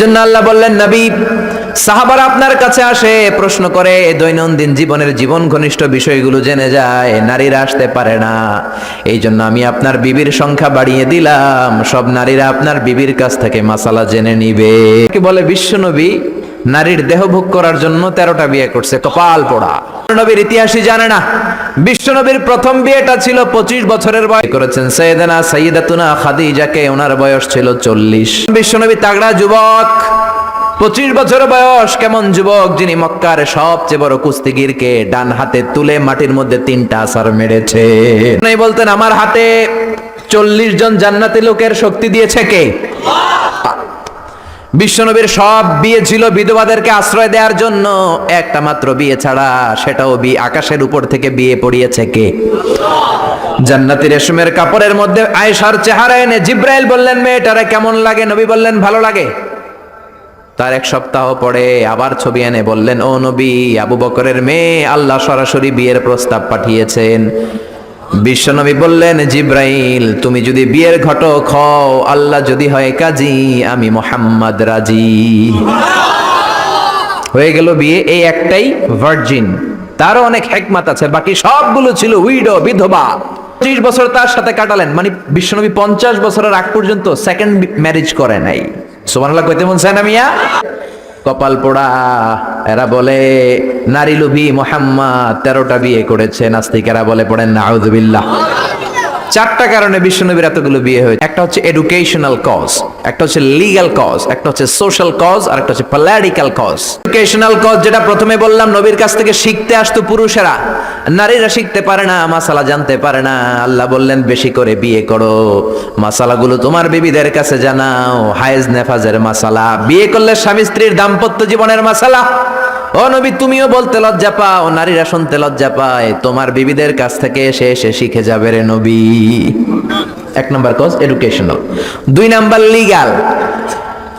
এজন্য আল্লাহ বললেন, নবী, সাহাবারা আপনার কাছে আসে, প্রশ্ন করে দৈনন্দিন জীবনের জীবন ঘনিষ্ঠ বিষয়গুলো জেনে যায়, নারীরা আসতে পারে না। এই জন্য আমি আপনার বিবির সংখ্যা বাড়িয়ে দিলাম। সব নারীরা আপনার বিবির কাছ থেকে মাসালা জেনে নিবে। কি বলে বিশ্বনবী নারীর দেহ ভোগ করার জন্য তেরোটা বিয়ে করছে, কপাল পোড়া। নবীর ইতিহাসই জানে না। বিশ্বনবীর প্রথম বিয়েটা ছিল পঁচিশ বছরের বয়স। করেছেন সৈয়দানা সৈয়দাতুনা খাদিজাকে, ওনার বয়স ছিল চল্লিশ। বিশ্বনবী তাগড়া যুবক, পঁচিশ বছর বয়স, কেমন যুবক যিনি মক্কার সবচেয়ে বড় কুস্তিগিরকে ডান হাতে তুলে মাটির মধ্যে তিনটা আসার মেরেছে। বলতেন, আমার হাতে চল্লিশ জন জান্নাতি লোকের শক্তি দিয়েছে কে? বিশ্বনবীর সব বিয়ে ছিল বিধবাদেরকে আশ্রয় দেওয়ার জন্য। একটা মাত্র বিয়ে ছাড়া সেটাও বিয়ে আকাশের উপর থেকে বিয়ে পড়িয়েছে কে? জান্নাতি রেশমের কাপড়ের মধ্যে আয়েশার চেহারা এনে জিব্রাইল বললেন, মেয়েটারে কেমন লাগে? নবী বললেন, ভালো লাগে। তার এক সপ্তাহ পরে আবার ছবি এনে বললেন, ও নবী, আবু বকরের মেয়ে আল্লাহ সরাসরি বিয়ের প্রস্তাব পাঠিয়েছেন। বিশ্বনবী বললেন, জিব্রাইল, তুমি যদি বিয়ের ঘটক হও, আল্লাহ যদি হয় কাজী, আমি মোহাম্মদ রাজি। হয়ে গেল বিয়ে, এই একটাই ভার্জিন তারও অনেক হেকমাত আছে, বাকি সবগুলো ছিল উইডো বিধবা। পঁচিশ বছর তার সাথে কাটালেন মানে বিশ্বনবী পঞ্চাশ বছরের আগ পর্যন্ত সেকেন্ড ম্যারেজ করে নাই। সোমানাল্লাহ কইতে মন মিয়া? কপাল পোড়া। এরা বলে নারী লুবি মোহাম্মদ তেরোটা বিয়ে করেছে। নাস্তিকেরা বলে পড়েন নাউদুবিল্লাহ চারটা কারণে বিশ্বনবীর এতগুলো বিয়ে হয়েছে। একটা হচ্ছে এডুকেশনাল কজ একটা হচ্ছে লিগ্যাল কজ একটা হচ্ছে সোশ্যাল কজ আর একটা হচ্ছে পলিটিক্যাল কজ এডুকেশনাল কজ যেটা প্রথমে বললাম, নবীর কাছ থেকে শিখতে আসতো পুরুষেরা। নারীরা শিখতে পারে না, মাসালা জানতে পারে না। আল্লাহ বললেন, বেশি করে বিয়ে করো। মাসালাগুলো তোমার বিবিদের কাছে জানাও। হায়েজ নেফাজের মাসালা। বিয়ে করলে স্বামী স্ত্রীর দাম্পত্য জীবনের মাসালা। ও নবী, তুমিও বলতে লজ্জা পাও, নারীরা শুনতে লজ্জা পায়। তোমার বিবিদের কাছ থেকে এসে এসে শিখে যাবে রে নবী। এক নম্বর কজ এডুকেশনাল দুই নাম্বার লিগাল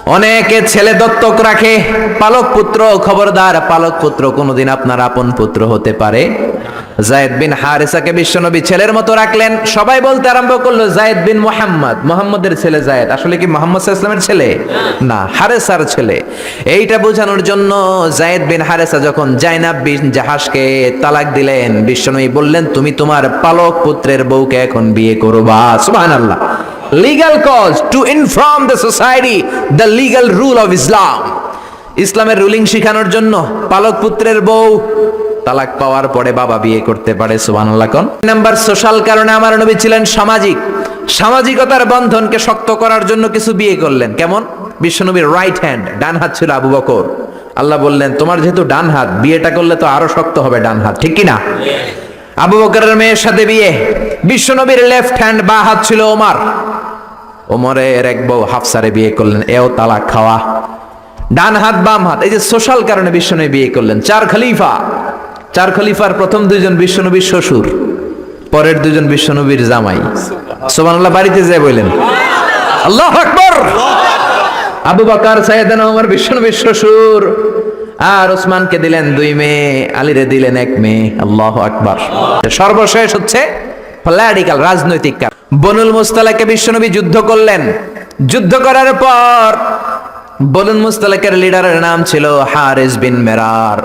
অনেকে ছেলে দত্তক রাখে, পালক পুত্র, খবরদার, পালক পুত্র, কোনোদিন আপনার আপন পুত্র হতে পারে। জায়েদ বিন হারেসাকে বিশ্বনবী ছেলের মতো রাখলেন। সবাই বলতে আরম্ভ করল, জায়েদ বিন মোহাম্মদ। মোহাম্মদের ছেলে জায়েদ। আসলে কি মোহাম্মদ ইসলামের ছেলে? না, হারেসার ছেলে। এইটা বোঝানোর জন্য জায়েদ বিন হারেসা যখন জাইনাব বিন জাহাজকে তালাক দিলেন, বিশ্বনবী বললেন, তুমি তোমার পালক পুত্রের বউকে এখন বিয়ে করো করবা। সুবহানাল্লাহ। Legal cause to inform the society the legal rule of Islam ইসলামের রুলিং শিখানোর জন্য পালক পুত্রের বউ তালাক পাওয়ার পরে বাবা বিয়ে করতে পারে, সুবহানাল্লাহ কোন। নাম্বার, সোশ্যাল কারণে আমার নবী ছিলেন সামাজিক। সামাজিকতার বন্ধনকে শক্ত করার জন্য কিছু বিয়ে করলেন। কেমন? বিশ্বনবীর রাইট হ্যান্ড ডান হাত ছিল আবু বকর। আল্লাহ বললেন, তোমার যেহেতু ডান হাত, বিয়েটা করলে তো আরও শক্ত হবে ডান হাত, ঠিক কি না? আবু বকরের মেয়ের সাথে বিয়ে। বিশ্বনবীর লেফট হ্যান্ড বা হাত ছিল ওমার। ওমরের এক বউ হাফসারে বিয়ে করলেন, এও তালাক খাওয়া। ডান হাত, বাম হাত, এই যে সোশ্যাল কারণে বিশ্বনবী বিয়ে করলেন। চার খলিফা, চার খলিফার প্রথম দুইজন বিশ্বনবীর শ্বশুর, পরের দুজন বিশ্বনবীর জামাই। সোমানুল্লাহ বাড়িতে যায় বললেন, আল্লাহ আকবর! আবু বকার, সাইয়েদানা ওমর বিশ্বনবীর শ্বশুর। আর ওসমানকে দিলেন দুই মেয়ে, আলীরে দিলেন এক মেয়ে, আল্লাহ আকবার। সর্বশেষ হচ্ছে পলিটিক্যাল রাজনৈতিক কারণ বনুল মুস্তালাকে বিশ্বনবী যুদ্ধ করলেন। যুদ্ধ করার পর বনুল মুস্তালাকের লিডারের নাম ছিল হারিস বিন মেরার।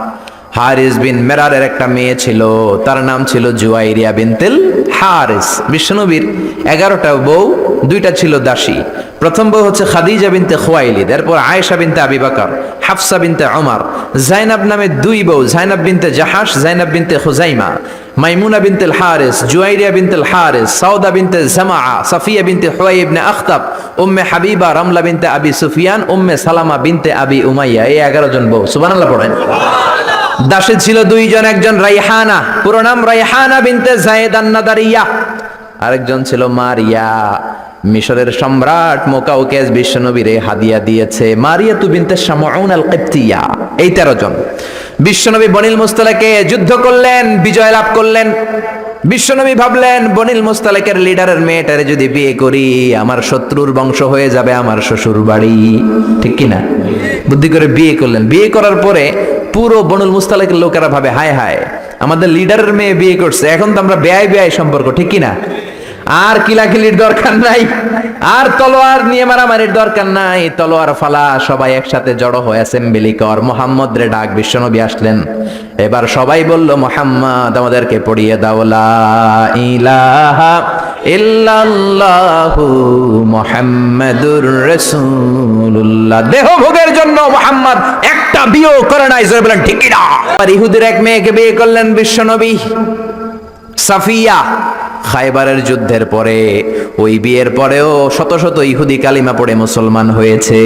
হারিস বিন মেরারের একটা মেয়ে ছিল, তার নাম ছিল জুয়াইরিয়া বিনতেল হারিস। বিশ্বনবীর এগারোটা বউ দুইটা ছিল দাসী। প্রথম বউ হচ্ছে খাদিজা বিনতে খোয়াইলিদ, এরপর আয়েশা বিনতে আবি বাকর, হাফসা বিনতে ওমর, জাইনাব নামে দুই বউ, জাইনাব বিনতে জাহাস জাইনাব বিনতে খুজাইমা, মাইমুনা বিনতেল হারেস জুয়াইরিয়া বিনতেল হারেস সাউদা বিনতে জামা Safiyya bint Huyayy ibn Akhtab, Umm Habiba Ramla bint Abi Sufyan, Umme সালামা বিনতে আবি উমাইয়া। এই এগারো জন বউ, সুবহানাল্লাহ পড়েন। দাসে ছিল দুইজন, একজন রাইহানা, পুরো নাম রাইহানা বিনতে জায়েদ আন্নাদারিয়া। আরেকজন ছিল মারিয়া। মিশরের সম্রাট মোকাউকেস বিশ্বনবীরে হাদিয়া দিয়েছে মারিয়া তু বিনতে কিবতিয়া এই তেরো জন। বিশ্বনবী বনিল মুস্তালাকে যুদ্ধ করলেন, বিজয় লাভ করলেন। বিশ্বনবী ভাবলেন, বনিল মুস্তালাকের লিডারের মেয়েটারে যদি বিয়ে করি, আমার শত্রুর বংশ হয়ে যাবে আমার শ্বশুর বাড়ি ঠিক কি না বুদ্ধি করে বিয়ে করলেন। বিয়ে করার পরে পুরো বনুল মুস্তালাকের লোকেরা ভাবে, হায় হায়, আমাদের লিডারের মেয়ে বিয়ে করছে, এখন তো আমরা ব্যয় বেয়াই সম্পর্ক, ঠিক কি না আর কিলাকিলির দরকার নাই। আর তলোয়ার নিয়ে মারামারির দরকার নাই। তলোয়ার ফালা সবাই একসাথে জড়ো হয়ে অ্যাসেম্বলি কর। মোহাম্মদ রে ডাক বিশ্বনবী আসলেন। এবার সবাই বলল, মোহাম্মদ, আমাদেরকে পড়িয়ে দাও। লা ইলাহা ইল্লাল্লাহু মুহাম্মাদুর রাসূলুল্লাহ। দেহ ভোগের জন্য মোহাম্মদ একটা বিয়ে করে নাই। জোরে বলেন, ঠিক না আর ইহুদির এক মেয়েকে বিয়ে করলেন বিশ্বনবী সাফিয়া। খাইবারের যুদ্ধের পরে ওই বিয়ের পরেও শত শত ইহুদি কালিমা পড়ে মুসলমান হয়েছে।